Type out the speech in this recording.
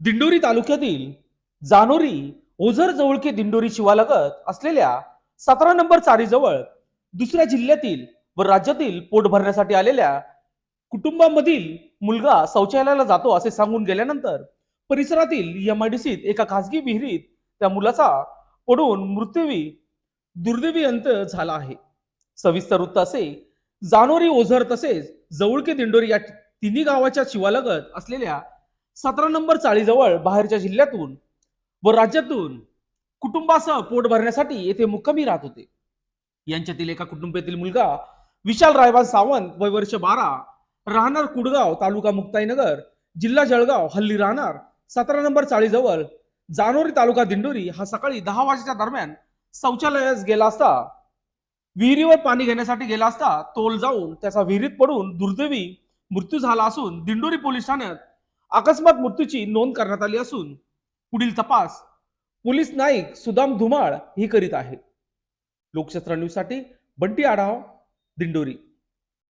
दिंडोरी तालुक्यातील जानोरी ओझर जवळके दिंडोरी शिवालगत असलेल्या सतरा नंबर चारीजवळ दुसऱ्या जिल्ह्यातील व राज्यातील पोट भरण्यासाठी आलेल्या कुटुंबामधील मुलगा शौचालयाला जातो असे सांगून गेल्यानंतर परिसरातील एमआयडीसीत एका खासगी विहिरीत त्या मुलाचा पडून मृत्यूवी दुर्दैवी अंत झाला आहे. सविस्तर वृत्त असे जानोरी ओझर तसेच जवळके दिंडोरी या तिन्ही गावाच्या शिवालगत असलेल्या सतरा नंबर चाळीजवळ बाहेरच्या जिल्ह्यातून व राज्यातून कुटुंबासह पोट भरण्यासाठी येथे मुक्कामी राहत होते. यांच्यातील एका कुटुंबातील मुलगा विशाल रायबान सावंत वय वर्ष बारा राहणार कुडगाव तालुका मुक्ताईनगर जिल्हा जळगाव हल्ली राहणार सतरा नंबर चाळीजवळ जानोरी तालुका दिंडोरी हा सकाळी दहा वाजेच्या दरम्यान शौचालयास गेला असता विहिरीवर पाणी घेण्यासाठी गेला असता तोल जाऊन त्याचा विहिरीत पडून दुर्दैवी मृत्यू झाला असून दिंडोरी पोलीस ठाण्यात अकस्मात मृत्यूची नोंद करण्यात आली असून पुढील तपास पोलीस नाईक सुदाम धुमाळ ही करीत आहे लोकशास्त्र न्यूजसाठी बंटी आढाव दिंडोरी.